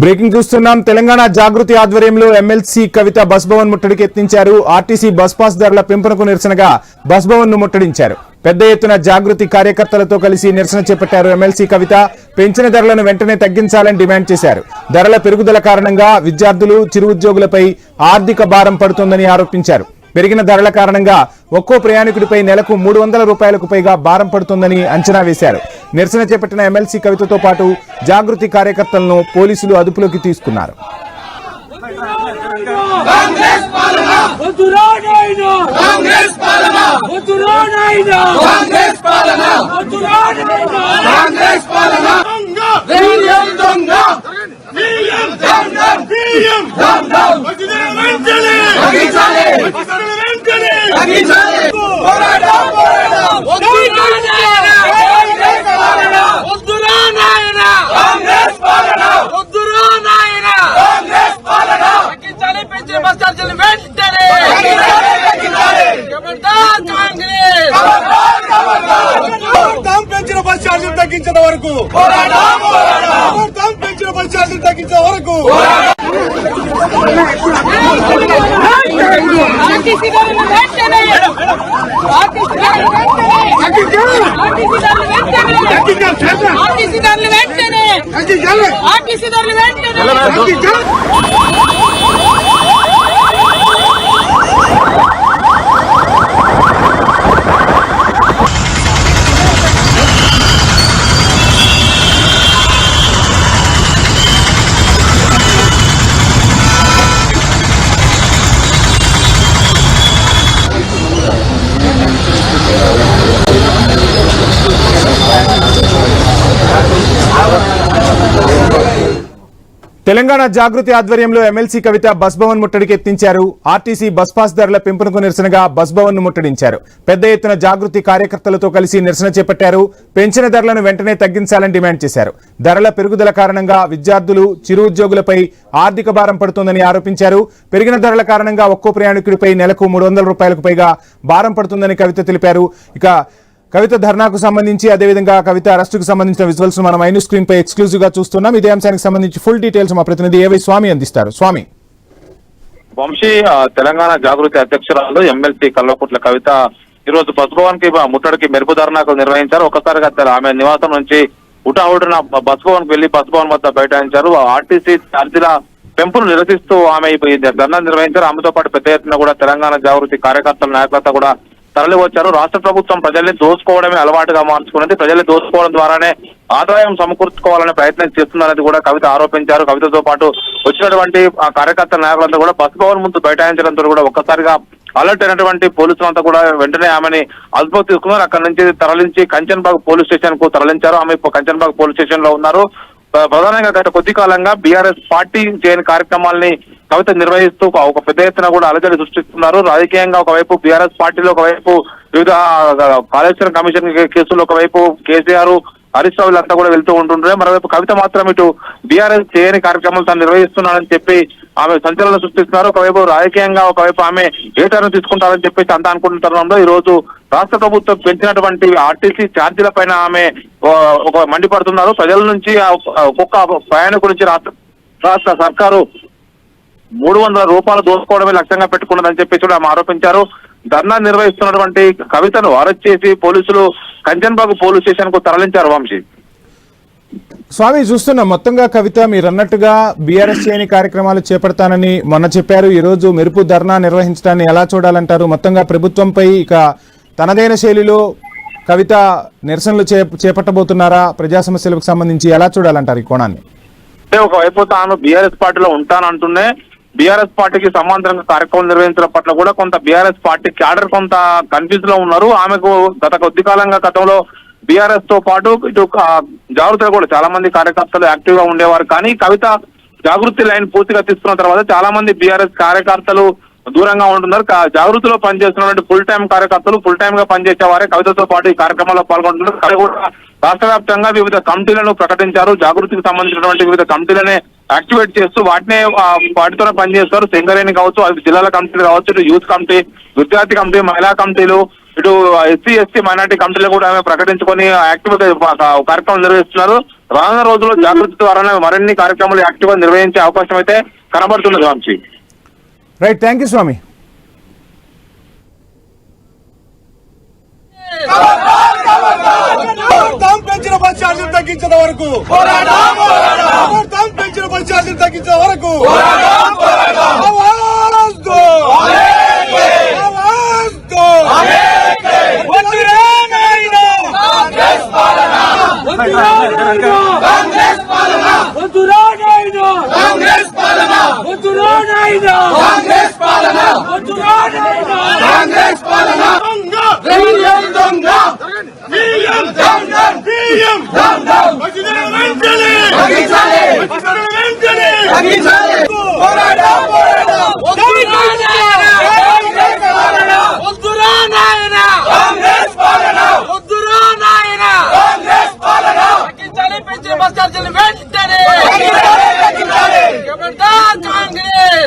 Breaking చూస్తున్నాం. తెలంగాణ జాగృతి ఆధ్వర్యంలో MLC కవిత bus Bhavan ముట్టడికి యత్నించారు. ఆర్టీసీ బస్ పాస్ ధరల పెంపునకు నిరసనగా బస్ భవన్ను ముట్టడించారు. పెద్ద ఎత్తున జాగృతి కార్యకర్తలతో కలిసి నిరసన చేపట్టారు ఎమ్మెల్సీ కవిత. పెంచిన ధరలను వెంటనే తగ్గించాలని డిమాండ్ చేశారు. ధరల పెరుగుదల కారణంగా విద్యార్థులు చిరు ఉద్యోగులపై ఆర్థిక భారం పడుతోందని ఆరోపించారు. పెరిగిన ధరల కారణంగా ఒక్కో ప్రయాణికుడిపై నెలకు మూడు వందల రూపాయలకు పైగా భారం పడుతోందని అంచనా వేశారు. నిరసన చేపట్టిన ఎమ్మెల్సీ కవితతో పాటు జాగృతి కార్యకర్తలను పోలీసులు అదుపులోకి తీసుకున్నారు. వద్దురా నాయనా కాంగ్రెస్ పాలన! వద్దురా నాయనా కాంగ్రెస్ పాలన! వద్దురా నాయనా కాంగ్రెస్ పాలన! వీఎం దొంగ! బియ్యం దొంగ! బియ్యం దొంగ! వద్దురా వెంటనే తగ్గించాలి వరకు పెంచిన బస్ తగ్గించే వరకు తగ్గించాలి తగ్గించాలి ఖబర్దార్ కాంగ్రెస్ ప్రభుత్వం పెంచిన బస్ ఛార్జీలు తగ్గించిన వరకు పోరాటం పోరాటం ప్రభుత్వం పెంచిన బస్ ఛార్జీలు తగ్గించిన వరకు ఆర్టీసీ గారిని వెంటనే ఆర్టీసీ గారిని వెంటనే ఆర్టీసీ తెలంగాణ జాగృతి ఆధ్వర్యంలో ఎమ్మెల్సీ కవిత బస్ భవన్ ముట్టడికి ఎత్తించారు. ఆర్టీసీ బస్ పాస్ ధరల పెంపునకు నిరసనగా బస్ భవన్ను ముట్టడించారు. పెద్ద ఎత్తున జాగృతి కార్యకర్తలతో కలిసి నిరసన చేపట్టారు. పెంచిన ధరలను వెంటనే తగ్గించాలని డిమాండ్ చేశారు. ధరల పెరుగుదల కారణంగా విద్యార్థులు చిరు ఉద్యోగులపై ఆర్థిక భారం పడుతోందని ఆరోపించారు. పెరిగిన ధరల కారణంగా ఒక్కో ప్రయాణికుడిపై నెలకు మూడు వందల రూపాయలకు పైగా భారం పడుతుందని కవిత తెలిపారు. ఇక కవిత ధర్నాకు సంబంధించి అదేవిధంగా కవిత అరెస్టుకు సంబంధించిన విజువల్స్ మనం ఐను స్క్రీన్ పై ఎక్స్క్లూజివ్గా చూస్తున్నాం. ఇదే అంశానికి సంబంధించి ఫుల్ డీటెయిల్స్ మా ప్రతినిధి ఏవై స్వామి అందిస్తారు. స్వామి. వంశీ తెలంగాణ జాగృతి అధ్యక్షురాలు ఎమ్మెల్సీ కల్వకుట్ల కవిత ఈ రోజు బస్భవన్కి ముట్టడికి మెరుపు ధర్నాకు నిర్వహించారు. ఒక్కసారిగా ఆమె నివాసం నుంచి ఉటాహుడిన బస్ భవన్కి వెళ్ళి బస్భవన్ వద్ద బైఠాయించారు. ఆర్టీసీ ఛార్జీల పెంపును నిరసిస్తూ ఆమె ఈ ధర్నా నిర్వహించారు. ఆమెతో పాటు పెద్ద ఎత్తున కూడా తెలంగాణ జాగృతి కార్యకర్తల నాయకులతో కూడా తరలి వచ్చారు. రాష్ట్ర ప్రభుత్వం ప్రజల్ని దోచుకోవడమే అలవాటుగా మార్చుకున్నది. ప్రజల్ని దోచుకోవడం ద్వారానే ఆదాయం సమకూర్చుకోవాలనే ప్రయత్నం చేస్తుందనేది కూడా కవిత ఆరోపించారు. కవితతో పాటు వచ్చినటువంటి ఆ కార్యకర్త నాయకులంతా కూడా బస్ భవన్ ముందు బైఠాయించడంతో కూడా ఒక్కసారిగా అలర్ట్ అయినటువంటి పోలీసులంతా కూడా వెంటనే ఆమెని అదుపులోకి తీసుకున్నారు. అక్కడ నుంచి తరలించి కంచన్బాగ్ పోలీస్ స్టేషన్కు తరలించారు. ఆమె ఇప్పుడు కంచన్బాగ్ పోలీస్ స్టేషన్లో ఉన్నారు. ప్రధానంగా గత కొద్ది కాలంగా బీఆర్ఎస్ పార్టీ చేయని కార్యక్రమాల్ని కవిత నిర్వహిస్తూ ఒక- ఒక పెద్ద ఎత్తున కూడా అలజడి సృష్టిస్తున్నారు. రాజకీయంగా ఒకవైపు బీఆర్ఎస్ పార్టీలో ఒకవైపు వివిధ కాళేశ్వరం కమిషన్ కేసులు ఒకవైపు కేసీఆర్ హరీష్ రావు వీళ్ళంతా కూడా వెళ్తూ ఉంటుంటే మరోవైపు కవిత మాత్రం ఇటు బీఆర్ఎస్ చేయని కార్యక్రమాలు తాను నిర్వహిస్తున్నానని చెప్పి ఆమె సంచలనం సృష్టిస్తున్నారు. ఒకవైపు రాజకీయంగా ఒకవైపు ఆమె ఏ టర్న్ తీసుకుంటారని చెప్పేసి అంతా అనుకుంటున్న తరుణంలో ఈ రోజు రాష్ట్ర ప్రభుత్వం పెంచినటువంటి ఆర్టీసీ ఛార్జీల పైన ఆమె ఒక మండిపడుతున్నారు. ప్రజల నుంచి ఆ ఒక్కొక్క ప్రయాణికుల నుంచి రాష్ట్ర రాష్ట్ర సర్కారు మూడు వందల రూపాయలు దోసుకోవడమే లక్ష్యంగా పెట్టుకున్నదని చెప్పేసి కూడా ఆమె ఆరోపించారు. ధర్నా నిర్వహిస్తున్నటువంటి కవితను అరెస్ట్ చేసి పోలీసులు కంచన్బాబు పోలీస్ స్టేషన్కు తరలించారు వంశీ. స్వామి చూస్తున్నాం మొత్తంగా కవిత మీరు అన్నట్టుగా బీఆర్ఎస్ చేయని కార్యక్రమాలు చేపడతానని మొన్న చెప్పారు. ఈరోజు మెరుపు ధర్నా నిర్వహించడాన్ని ఎలా చూడాలంటారు? మొత్తంగా ప్రభుత్వంపై ఇక తనదైన శైలిలో కవిత నిరసనలు చే- చేపట్టబోతున్నారా? ప్రజా సమస్యలకు సంబంధించి ఎలా చూడాలంటారు ఈ కోణాన్ని? అంటే ఒకవైపు తాను బీఆర్ఎస్ పార్టీలో ఉంటానంటూనే బీఆర్ఎస్ పార్టీకి సమాంతరంగా కార్యక్రమం నిర్వహించడం పట్ల కూడా కొంత బీఆర్ఎస్ పార్టీ క్యాడర్ కొంత కన్ఫ్యూజ్లో ఉన్నారు. ఆమెకు గత కొద్ది కాలంగా గతంలో బీఆర్ఎస్తో పాటు ఇటు జాగ్రత్తగా కూడా చాలా మంది కార్యకర్తలు యాక్టివ్గా ఉండేవారు. కానీ కవిత జాగృతి లైన్ పూర్తిగా తీసుకున్న తర్వాత చాలా మంది బీఆర్ఎస్ కార్యకర్తలు దూరంగా ఉంటున్నారు. జాగృతిలో పనిచేస్తున్నటువంటి ఫుల్ టైం కార్యకర్తలు ఫుల్ టైం గా పనిచేసే వారే కవితతో పాటు ఈ కార్యక్రమంలో పాల్గొంటున్నారు. కూడా రాష్ట్ర వ్యాప్తంగా వివిధ కమిటీలను ప్రకటించారు. జాగృతికి సంబంధించినటువంటి వివిధ కమిటీలనే యాక్టివేట్ చేస్తూ వాటినే వాటితోనే పనిచేస్తారు. సింగరేణి కావచ్చు అవి జిల్లాల కమిటీలు కావచ్చు ఇటు యూత్ కమిటీ విద్యార్థి కమిటీ మహిళా కమిటీలు ఇటు ఎస్సీ ఎస్టీ మైనార్టీ కమిటీలు కూడా ఆమె ప్రకటించుకొని యాక్టివ్ కార్యక్రమం నిర్వహిస్తున్నారు. రానున్న రోజుల్లో జాగృతి ద్వారానే మరిన్ని కార్యక్రమాలు యాక్టివ్గా నిర్వహించే అవకాశం అయితే కనబడుతున్నది Vamshi right thank you Swami దాం పెంచిన బస్ ఛార్జీలు తగ్గించిన వరకు దాం పెంచిన బస్ ఛార్జీలు తగ్గించిన వరకు ఆవాజ్ దో! ఆవాజ్ దో! వద్దురా నాయనా! వద్దురా నాయుడు వద్దురా నాయుడు కాంగ్రెస్ పాలన. వద్దురా నాయుడు కాంగ్రెస్ పాలన. వద్దురా నాయుడు కాంగ్రెస్ పాలన దొంగ.